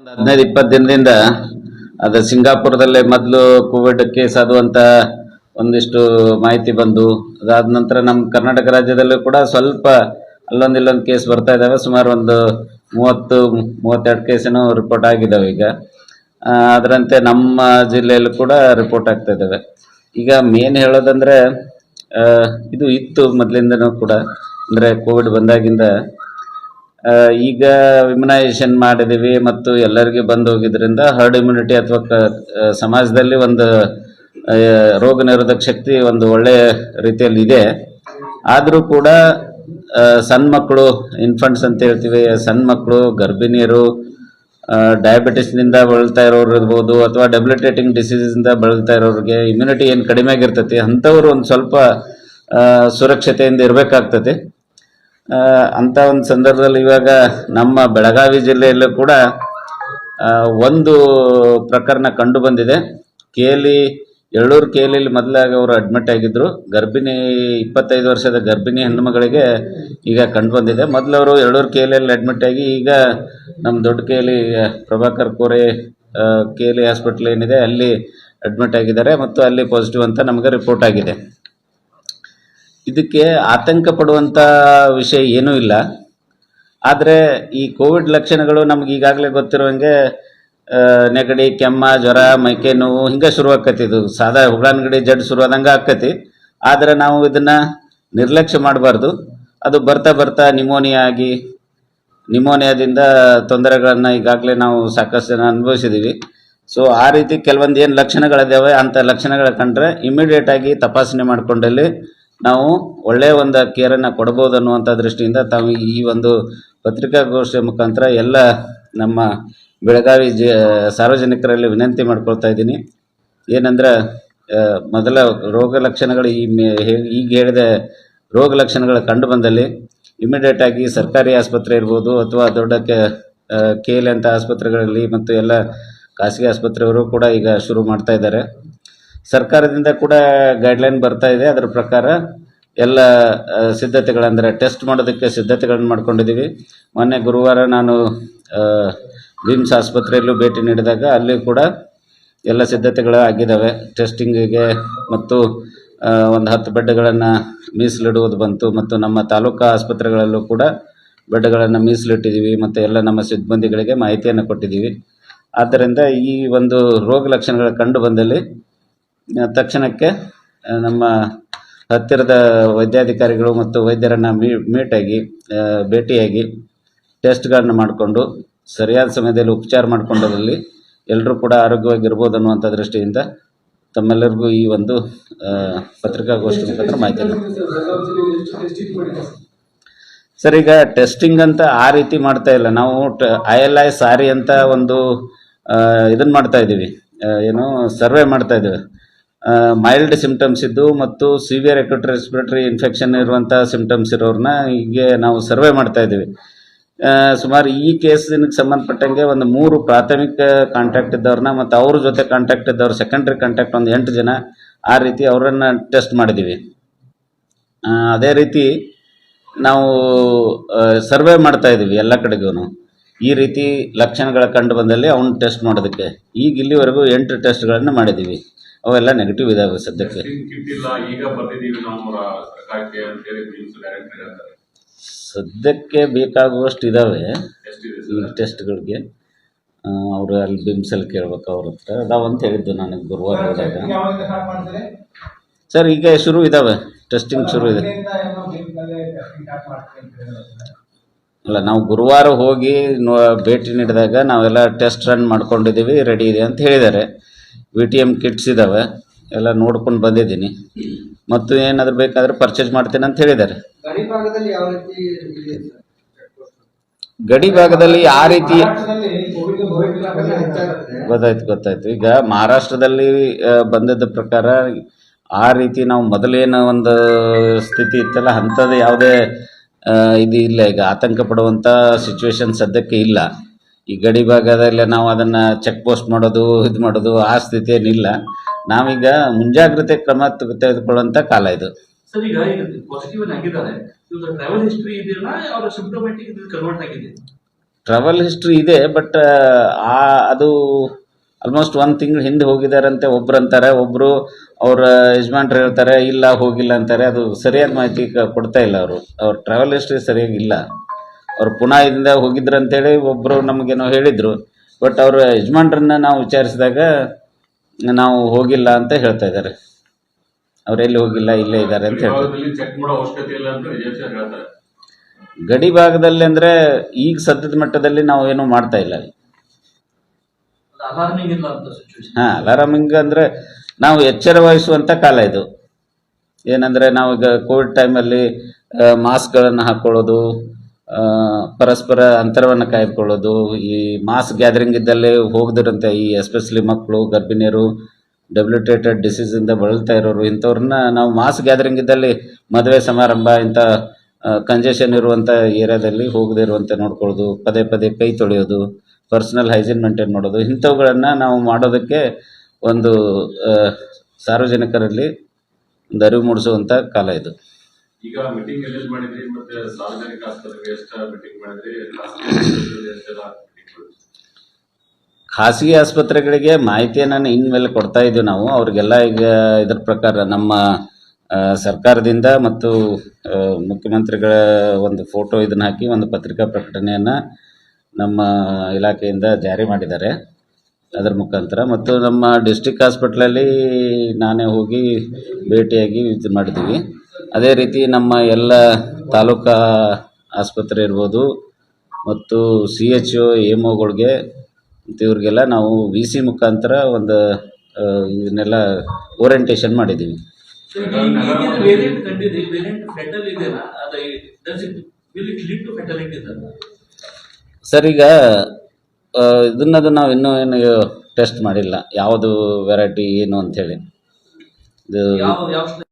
ಒಂದು ಹದಿನೈದು, ಇಪ್ಪತ್ತು ದಿನದಿಂದ ಅದು ಸಿಂಗಾಪುರದಲ್ಲೇ ಮೊದಲು ಕೋವಿಡ್ ಕೇಸ್ ಅದು ಒಂದಿಷ್ಟು ಮಾಹಿತಿ ಬಂದು, ಅದಾದ ನಂತರ ನಮ್ಮ ಕರ್ನಾಟಕ ರಾಜ್ಯದಲ್ಲೂ ಕೂಡ ಸ್ವಲ್ಪ ಅಲ್ಲೊಂದು ಇಲ್ಲೊಂದು ಕೇಸ್ ಬರ್ತಾ ಇದ್ದಾವೆ ಸುಮಾರು ಒಂದು ಮೂವತ್ತು, ಮೂವತ್ತೆರಡು ಕೇಸೇನೋ ರಿಪೋರ್ಟ್ ಆಗಿದ್ದಾವೆ ಈಗ. ಅದರಂತೆ ನಮ್ಮ ಜಿಲ್ಲೆಯಲ್ಲೂ ಕೂಡ ರಿಪೋರ್ಟ್ ಆಗ್ತಾ ಇದ್ದಾವೆ ಈಗ ಮೇನ್ ಹೇಳೋದಂದ್ರೆ ಇದು ಇತ್ತು ಮೊದಲಿಂದನೂ ಕೂಡ, ಅಂದರೆ ಕೋವಿಡ್ ಬಂದಾಗಿಂದ ಈಗ ಇಮ್ಯುನೈಸೇಷನ್ ಮಾಡಿದೀವಿ ಮತ್ತು ಎಲ್ಲರಿಗೂ ಬಂದು ಹೋಗಿದ್ರಿಂದ ಹರ್ಡ್ ಇಮ್ಯುನಿಟಿ ಅಥವಾ ಸಮಾಜದಲ್ಲಿ ಒಂದು ರೋಗ ನಿರೋಧಕ ಶಕ್ತಿ ಒಂದು ಒಳ್ಳೆಯ ರೀತಿಯಲ್ಲಿ ಇದೆ. ಆದರೂ ಕೂಡ ಸಣ್ಣ ಮಕ್ಕಳು ಇನ್ಫಂಟ್ಸ್ ಅಂತ ಹೇಳ್ತೀವಿ, ಸಣ್ಣ ಮಕ್ಕಳು, ಗರ್ಭಿಣಿಯರು ಡಯಾಬಿಟಿಸ್ನಿಂದ ಬಳಲ್ತಾ ಇರೋರು ಇರ್ಬೋದು ಅಥವಾ ಡೆಬ್ಲಿಟೇಟಿಂಗ್ ಡಿಸೀಸಿಂದ ಬಳಲ್ತಾ ಇರೋರಿಗೆ ಇಮ್ಯುನಿಟಿ ಏನು ಕಡಿಮೆ ಆಗಿರ್ತೈತಿ, ಅಂಥವ್ರು ಒಂದು ಸ್ವಲ್ಪ ಸುರಕ್ಷತೆಯಿಂದ ಇರಬೇಕಾಗ್ತದೆ ಅಂತ ಒಂದು ಸಂದರ್ಭದಲ್ಲಿ ಇವಾಗ ನಮ್ಮ ಬೆಳಗಾವಿ ಜಿಲ್ಲೆಯಲ್ಲೂ ಕೂಡ ಒಂದು ಪ್ರಕರಣ ಕಂಡು ಬಂದಿದೆ. ಕೇಲಿ ಎಳ್ಳೂರು ಕೇಲಿಯಲ್ಲಿ ಮೊದಲಾಗಿ ಅವರು ಅಡ್ಮಿಟ್ ಆಗಿದ್ದರು ಗರ್ಭಿಣಿ, ಇಪ್ಪತ್ತೈದು ವರ್ಷದ ಗರ್ಭಿಣಿ ಹೆಣ್ಣು ಮಗಳಿಗೆ ಈಗ ಕಂಡು ಬಂದಿದೆ. ಮೊದಲು ಅವರು ಎಳ್ಳೂರು ಕೇಲಿಯಲ್ಲಿ ಅಡ್ಮಿಟ್ ಆಗಿ ಈಗ ನಮ್ಮ ದೊಡ್ಡ Cayley Prabhakar Kore Cayley hospital ಏನಿದೆ, ಅಲ್ಲಿ ಅಡ್ಮಿಟ್ ಆಗಿದ್ದಾರೆ ಮತ್ತು ಅಲ್ಲಿ ಪಾಸಿಟಿವ್ ಅಂತ ನಮಗೆ ರಿಪೋರ್ಟ್ ಆಗಿದೆ. ಇದಕ್ಕೆ ಆತಂಕ ಪಡುವಂಥ ವಿಷಯ ಏನೂ ಇಲ್ಲ. ಆದರೆ ಈ ಕೋವಿಡ್ ಲಕ್ಷಣಗಳು ನಮ್ಗೆ ಈಗಾಗಲೇ ಗೊತ್ತಿರುವಂಗೆ ನೆಗಡಿ, ಕೆಮ್ಮ, ಜ್ವರ, ಮೈಕೈ ನೋವು ಹಿಂಗೆ ಶುರು ಆಕತಿ ಇದು. ಸಾದಾ ಹುಳಾನ್ಗಡಿ ಜಡ್ ಶುರು ಆದಂಗೆ ಆಕತಿ. ಆದರೆ ನಾವು ಇದನ್ನು ನಿರ್ಲಕ್ಷ್ಯ ಮಾಡಬಾರ್ದು. ಅದು ಬರ್ತಾ ಬರ್ತಾ ನಿಮೋನಿಯಾ ಆಗಿ, ನಿಮೋನಿಯಾದಿಂದ ತೊಂದರೆಗಳನ್ನು ಈಗಾಗಲೇ ನಾವು ಸಾಕಷ್ಟು ಜನ ಅನುಭವಿಸಿದ್ದೀವಿ ಸೊ ಆ ರೀತಿ ಕೆಲವೊಂದು ಏನು ಲಕ್ಷಣಗಳಿದ್ದಾವೆ ಅಂಥ ಲಕ್ಷಣಗಳ ಕಂಡ್ರೆ ಇಮಿಡಿಯೇಟ್ ಆಗಿ ತಪಾಸಣೆ ಮಾಡಿಕೊಂಡಲ್ಲಿ ನಾವು ಒಳ್ಳೆಯ ಒಂದು ಕೇರನ್ನು ಕೊಡ್ಬೋದು ಅನ್ನುವಂಥ ದೃಷ್ಟಿಯಿಂದ ತಾವು ಈ ಒಂದು ಪತ್ರಿಕಾಗೋಷ್ಠಿಯ ಮುಖಾಂತರ ಎಲ್ಲ ನಮ್ಮ ಬೆಳಗಾವಿ ಜ, ಸಾರ್ವಜನಿಕರಲ್ಲಿ ವಿನಂತಿ ಮಾಡ್ಕೊಳ್ತಾ ಇದ್ದೀನಿ. ಏನಂದ್ರೆ ಮೊದಲ ರೋಗ ಲಕ್ಷಣಗಳು ಈ ಈಗ ಹೇಳಿದ ರೋಗ ಲಕ್ಷಣಗಳು ಕಂಡು ಬಂದಲ್ಲಿ ಇಮಿಡಿಯೇಟ್ ಆಗಿ ಸರ್ಕಾರಿ ಆಸ್ಪತ್ರೆ ಇರ್ಬೋದು ಅಥವಾ ದೊಡ್ಡ ಕೆ ಕೆ ಎಲ್ ಅಂತ ಆಸ್ಪತ್ರೆಗಳಲ್ಲಿ ಮತ್ತು ಎಲ್ಲ ಖಾಸಗಿ ಆಸ್ಪತ್ರೆಯವರು ಕೂಡ ಈಗ ಶುರು ಮಾಡ್ತಾ ಇದ್ದಾರೆ. ಸರ್ಕಾರದಿಂದ ಕೂಡ ಗೈಡ್ಲೈನ್ ಬರ್ತಾ ಇದೆ. ಅದರ ಪ್ರಕಾರ ಎಲ್ಲ ಸಿದ್ಧತೆಗಳಂದರೆ ಟೆಸ್ಟ್ ಮಾಡೋದಕ್ಕೆ ಸಿದ್ಧತೆಗಳನ್ನು ಮಾಡ್ಕೊಂಡಿದ್ದೀವಿ ಮೊನ್ನೆ ಗುರುವಾರ ನಾನು ವಿಮ್ಸ್ ಆಸ್ಪತ್ರೆಯಲ್ಲೂ ಭೇಟಿ ನೀಡಿದಾಗ ಅಲ್ಲಿ ಕೂಡ ಎಲ್ಲ ಸಿದ್ಧತೆಗಳು ಆಗಿದ್ದಾವೆ ಟೆಸ್ಟಿಂಗಿಗೆ ಮತ್ತು ಒಂದು ಹತ್ತು ಬೆಡ್ಗಳನ್ನು ಮೀಸಲಿಡುವುದು ಬಂತು. ಮತ್ತು ನಮ್ಮ ತಾಲೂಕಾ ಆಸ್ಪತ್ರೆಗಳಲ್ಲೂ ಕೂಡ ಬೆಡ್ಗಳನ್ನು ಮೀಸಲಿಟ್ಟಿದ್ದೀವಿ ಮತ್ತು ಎಲ್ಲ ನಮ್ಮ ಸಿಬ್ಬಂದಿಗಳಿಗೆ ಮಾಹಿತಿಯನ್ನು ಕೊಟ್ಟಿದ್ದೀವಿ ಆದ್ದರಿಂದ ಈ ಒಂದು ರೋಗ ಲಕ್ಷಣಗಳು ಕಂಡು ಬಂದಲ್ಲಿ ತಕ್ಷಣಕ್ಕೆ ನಮ್ಮ ಹತ್ತಿರದ ವೈದ್ಯಾಧಿಕಾರಿಗಳು ಮತ್ತು ವೈದ್ಯರನ್ನು ಮೀ ಮೀಟಾಗಿ ಭೇಟಿಯಾಗಿ ಟೆಸ್ಟ್ಗಳನ್ನು ಮಾಡಿಕೊಂಡು, ಸರಿಯಾದ ಸಮಯದಲ್ಲಿ ಉಪಚಾರ ಮಾಡಿಕೊಂಡಲ್ಲಿ ಎಲ್ಲರೂ ಕೂಡ ಆರೋಗ್ಯವಾಗಿರ್ಬೋದು ಅನ್ನುವಂಥ ದೃಷ್ಟಿಯಿಂದ ತಮ್ಮೆಲ್ಲರಿಗೂ ಈ ಒಂದು ಪತ್ರಿಕಾಗೋಷ್ಠಿ ಮುಖಾಂತರ ಮಾಹಿತಿ ಸರ್, ಈಗ ಟೆಸ್ಟಿಂಗ್ ಅಂತ ಆ ರೀತಿ ಮಾಡ್ತಾ ಇಲ್ಲ. ನಾವು ಐ ಎಲ್ ಐ ಸಾರಿ ಅಂತ ಒಂದು ಇದನ್ನು ಮಾಡ್ತಾ ಇದ್ದೀವಿ. ಏನು, ಸರ್ವೆ ಮಾಡ್ತಾ ಇದ್ದೀವಿ. ಮೈಲ್ಡ್ ಸಿಂಪ್ಟಮ್ಸ್ ಇದ್ದು ಮತ್ತು ಸಿವಿಯರ್ ಎಕ್ಯೂಟ್ ರೆಸ್ಪಿರೇಟರಿ ಇನ್ಫೆಕ್ಷನ್ ಇರುವಂಥ ಸಿಂಪ್ಟಮ್ಸ್ ಇರೋರ್ನ ಹೀಗೆ ನಾವು ಸರ್ವೆ ಮಾಡ್ತಾ ಇದ್ದೀವಿ. ಸುಮಾರು ಈ ಕೇಸ್ ಸಂಬಂಧಪಟ್ಟಂಗೆ ಒಂದು ಮೂರು ಪ್ರಾಥಮಿಕ ಕಾಂಟ್ಯಾಕ್ಟ್ ಇದ್ದವ್ರನ್ನ ಮತ್ತು ಅವ್ರ ಜೊತೆ ಕಾಂಟ್ಯಾಕ್ಟ್ ಇದ್ದವ್ರು ಸೆಕೆಂಡ್ರಿ ಕಾಂಟ್ಯಾಕ್ಟ್ ಒಂದು ಎಂಟು ಜನ ಆ ರೀತಿ ಅವರನ್ನು ಟೆಸ್ಟ್ ಮಾಡಿದ್ದೀವಿ. ಅದೇ ರೀತಿ ನಾವು ಸರ್ವೆ ಮಾಡ್ತಾ ಇದ್ದೀವಿ ಎಲ್ಲ ಕಡೆಗೂ ಈ ರೀತಿ ಲಕ್ಷಣಗಳ ಕಂಡು ಬಂದಲ್ಲಿ ಅವನ್ನ ಟೆಸ್ಟ್ ಮಾಡೋದಕ್ಕೆ. ಈಗ ಇಲ್ಲಿವರೆಗೂ ಎಂಟು ಟೆಸ್ಟ್ಗಳನ್ನು ಮಾಡಿದ್ದೀವಿ. ಅವೆಲ್ಲ ನೆಗೆಟಿವ್ ಇದಾವೆ ಸದ್ಯಕ್ಕೆ. ಸದ್ಯಕ್ಕೆ ಬೇಕಾಗುವಷ್ಟು ಇದಾವೆ. ಟೆಸ್ಟ್ ಇದೆ ಈ ಸರ್ ಟೆಸ್ಟ್ಗಳಿಗೆ ಅವರು ಅಲ್ಲಿ ಬಿಮ್ಸಲ್ಲಿ ಕೇಳ್ಬೇಕು ಅವ್ರ ಹತ್ರ. ಅದಾವಂತ ಹೇಳಿದ್ದು ನನಗೆ ಗುರುವಾರ ಹೋದಾಗ. ಸರ್ ಈಗ ಶುರು ಇದಾವೆ. ಟೆಸ್ಟಿಂಗ್ ಶುರು ಇದೆ. ಅಲ್ಲ ನಾವು ಗುರುವಾರ ಹೋಗಿ ಭೇಟಿ ನೀಡಿದಾಗ ನಾವೆಲ್ಲ ಟೆಸ್ಟ್ ರನ್ ಮಾಡ್ಕೊಂಡಿದ್ದೀವಿ ರೆಡಿ ಇದೆ ಅಂತ ಹೇಳಿದ್ದಾರೆ. ವಿ ಟಿ ಎಂ ಕಿಟ್ಸ್ ಇದ್ದಾವೆ ಎಲ್ಲ ನೋಡ್ಕೊಂಡು ಬಂದಿದ್ದೀನಿ. ಮತ್ತು ಏನಾದರೂ ಬೇಕಾದ್ರೆ ಪರ್ಚೇಸ್ ಮಾಡ್ತೀನಿ ಅಂತ ಹೇಳಿದ್ದಾರೆ. ಗಡಿ ಭಾಗದಲ್ಲಿ ಆ ರೀತಿ ಗೊತ್ತಾಯ್ತು ಗೊತ್ತಾಯ್ತು. ಈಗ ಮಹಾರಾಷ್ಟ್ರದಲ್ಲಿ ಬಂದದ ಪ್ರಕಾರ ಆ ರೀತಿ ನಾವು ಮೊದಲೇನು ಒಂದು ಸ್ಥಿತಿ ಇತ್ತಲ್ಲ ಅಂಥದ್ದು ಯಾವುದೇ ಇದು ಇಲ್ಲ. ಈಗ ಆತಂಕ ಪಡುವಂಥ ಸಿಚುವೇಶನ್ ಸದ್ಯಕ್ಕೆ ಇಲ್ಲ. ಈ ಗಡಿ ಭಾಗದಲ್ಲಿ ನಾವು ಅದನ್ನು ಚೆಕ್ ಪೋಸ್ಟ್ ಮಾಡೋದು ಇದು ಮಾಡೋದು ಆ ಸ್ಥಿತಿ ಏನಿಲ್ಲ ನಾವೀಗ ಮುಂಜಾಗ್ರತೆ ಕ್ರಮ ತೆಗೆದುಕೊಳ್ಳುವಂತ ತೆಗೆದುಕೊಳ್ಳುವಂಥ ಕಾಲ ಇದು. ಟ್ರಾವೆಲ್ ಹಿಸ್ಟ್ರಿ ಇದು ಬಟ್ ಆ ಅದು ಆಲ್ಮೋಸ್ಟ್ ಒಂದು ತಿಂಗಳು ಹಿಂದೆ ಹೋಗಿದಾರಂತೆ. ಒಬ್ರು ಅಂತಾರೆ ಒಬ್ಬರು ಅವ್ರ ಯಜಮಾನ್ರು ಹೇಳ್ತಾರೆ ಇಲ್ಲ ಹೋಗಿಲ್ಲ ಅಂತಾರೆ. ಅದು ಸರಿಯಾದ ಮಾಹಿತಿ ಕೊಡ್ತಾ ಇಲ್ಲ ಅವರು. ಅವ್ರ ಟ್ರಾವೆಲ್ ಹಿಸ್ಟ್ರಿ ಸರಿಯಾಗಿ ಅವ್ರು ಇಂದ ಹೋಗಿದ್ರು ಅಂತೇಳಿ ಒಬ್ಬರು ನಮಗೇನೋ ಹೇಳಿದರು. ಬಟ್ ಅವರು ಯಜಮಾನ್ರನ್ನ ನಾವು ವಿಚಾರಿಸಿದಾಗ ನಾವು ಹೋಗಿಲ್ಲ ಅಂತ ಹೇಳ್ತಾ ಇದ್ದಾರೆ. ಅವ್ರು ಎಲ್ಲಿ ಹೋಗಿಲ್ಲ ಇಲ್ಲೇ ಇದ್ದಾರೆ ಅಂತ ಹೇಳ್ತಾರೆ ವಿಭಾಗದಲ್ಲಿ ಚೆಕ್ ಮಾಡೋ ಅವಶ್ಯಕತೆ ಇಲ್ಲ ಅಂತ ಏಜೆನ್ಸಿ ಹೇಳ್ತಾರೆ. ಗಡಿ ಭಾಗದಲ್ಲಿ ಅಂದರೆ ಈಗ ಸದ್ಯದ ಮಟ್ಟದಲ್ಲಿ ನಾವು ಏನೂ ಮಾಡ್ತಾ ಇಲ್ಲ. ಹಾ ಇಲ್ಲ ಅಂತ ಸಿಚುವೇಶನ್ ಹಾಂ ಅಲಾರಾಮಿಂಗ್ ಅಂದರೆ ನಾವು ಎಚ್ಚರ ವಹಿಸುವಂಥ ಕಾಲ ಇದು. ಏನಂದರೆ ನಾವು ಈಗ ಕೋವಿಡ್ ಟೈಮಲ್ಲಿ ಮಾಸ್ಕ್ಗಳನ್ನು ಹಾಕ್ಕೊಳ್ಳೋದು ಪರಸ್ಪರ ಅಂತರವನ್ನು ಕಾಯ್ದುಕೊಳ್ಳೋದು, ಈ ಮಾಸ್ ಗ್ಯಾದರಿಂಗ್ ಇದ್ದಲ್ಲಿ ಹೋಗದಿರಂತೆ ಈ ಎಸ್ಪೆಷಲಿ ಮಕ್ಕಳು, ಗರ್ಭಿಣಿಯರು ಡೆಬ್ಲ್ಯೂಟೇಟೆಡ್ ಡಿಸೀಸಿಂದ ಬಳಲ್ತಾ ಇರೋರು, ಇಂಥವ್ರನ್ನ ನಾವು ಮಾಸ್ ಗ್ಯಾದರಿಂಗ್ ಇದ್ದಲ್ಲಿ ಮದುವೆ ಸಮಾರಂಭ, ಇಂಥ ಕಂಜೆಷನ್ ಇರುವಂಥ ಏರಿಯಾದಲ್ಲಿ ಹೋಗದೇ ಇರುವಂತೆ ನೋಡ್ಕೊಳ್ಳೋದು, ಪದೇ ಪದೇ ಕೈ ತೊಳೆಯೋದು ಪರ್ಸನಲ್ ಹೈಜೀನ್ ಮೇಂಟೈನ್ ಮಾಡೋದು, ಇಂಥವುಗಳನ್ನು ನಾವು ಮಾಡೋದಕ್ಕೆ ಒಂದು ಸಾರ್ವಜನಿಕರಲ್ಲಿ ಒಂದು ಅರಿವು ಮೂಡಿಸುವಂಥ ಕಾಲ ಇದು. ಈಗ ಮೀಟಿಂಗ್ ಎಲ್ಲೆಲ್ಲಿ ಮಾಡಿದ್ರಿ? ಮತ್ತೆ ಸಾರ್ವಜನಿಕ ಆಸ್ಪತ್ರೆಗೆ ಎಷ್ಟು ಮೀಟಿಂಗ್ ಮಾಡಿದ್ರಿ? ಖಾಸಗಿ ಆಸ್ಪತ್ರೆಗಳಿಗೆ ಮಾಹಿತಿಯನ್ನು ಇನ್ಮೇಲೆ ಕೊಡ್ತಾ ಇದ್ದೀವಿ ನಾವು. ಅವ್ರಿಗೆಲ್ಲ ಈಗ ಇದ್ರ ಪ್ರಕಾರ ನಮ್ಮ ಸರ್ಕಾರದಿಂದ ಮತ್ತು ಮುಖ್ಯಮಂತ್ರಿಗಳ ಒಂದು ಫೋಟೋ ಇದನ್ನ ಹಾಕಿ ಒಂದು ಪತ್ರಿಕಾ ಪ್ರಕಟಣೆಯನ್ನು ನಮ್ಮ ಇಲಾಖೆಯಿಂದ ಜಾರಿ ಮಾಡಿದ್ದಾರೆ. ಅದರ ಮುಖಾಂತರ ಮತ್ತು ನಮ್ಮ ಡಿಸ್ಟಿಕ್ ಹಾಸ್ಪಿಟ್ಲಲ್ಲಿ ನಾನೇ ಹೋಗಿ ಭೇಟಿಯಾಗಿ ಇದು ಮಾಡಿದ್ದೀವಿ. ಅದೇ ರೀತಿ ನಮ್ಮ ಎಲ್ಲ ತಾಲೂಕಾ ಆಸ್ಪತ್ರೆ ಇರ್ಬೋದು ಮತ್ತು ಸಿ ಎಚ್ ಒ ಎಂ ಒಗಳಿಗೆ ಮತ್ತು ಇವ್ರಿಗೆಲ್ಲ ನಾವು ವಿ ಸಿ ಮುಖಾಂತರ ಒಂದು ಇದನ್ನೆಲ್ಲ ಓರಿಯಂಟೇಷನ್ ಮಾಡಿದ್ದೀವಿ. ಸರ್ ಈಗ ಇದನ್ನದು ನಾವು ಇನ್ನೂ ಏನು ಟೆಸ್ಟ್ ಮಾಡಿಲ್ಲ ಯಾವುದು ವೆರೈಟಿ ಏನು ಅಂಥೇಳಿ ಇದು